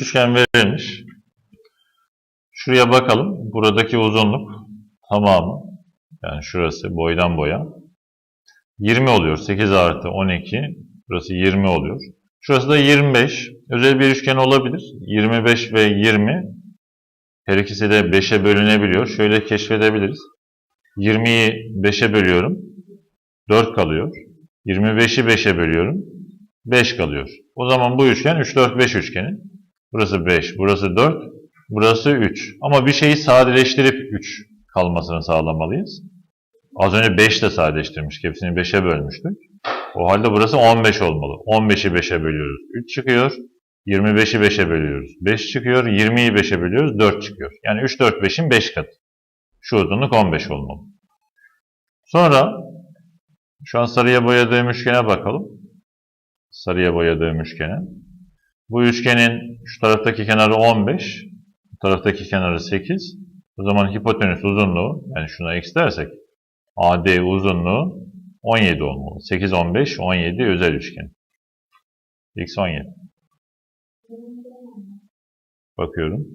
Üçgen verilmiş. Şuraya bakalım. Buradaki uzunluk tamamı. Yani şurası boydan boya. 20 oluyor. 8 artı 12. Burası 20 oluyor. Şurası da 25. Özel bir üçgen olabilir. 25 ve 20. Her ikisi de 5'e bölünebiliyor. Şöyle keşfedebiliriz. 20'yi 5'e bölüyorum. 4 kalıyor. 25'i 5'e bölüyorum. 5 kalıyor. O zaman bu üçgen 3, 4, 5 üçgeni. Burası 5, burası 4, burası 3. Ama bir şeyi sadeleştirip 3 kalmasını sağlamalıyız. Az önce 5 de sadeleştirmiştik. Hepsini 5'e bölmüştük. O halde burası 15 olmalı. 15'i 5'e bölüyoruz. 3 çıkıyor. 25'i 5'e bölüyoruz. 5 çıkıyor. 20'yi 5'e bölüyoruz. 4 çıkıyor. Yani 3, 4, 5'in 5 katı. Şu uzunluk 15 olmalı. Sonra şu an sarıya boyadığım üçgene bakalım. Sarıya boyadığım üçgene. Bu üçgenin şu taraftaki kenarı 15, bu taraftaki kenarı 8. O zaman hipotenüs uzunluğu, yani şuna x dersek, AD uzunluğu 17 olmalı. 8, 15, 17 özel üçgen. X 17. Bakıyorum.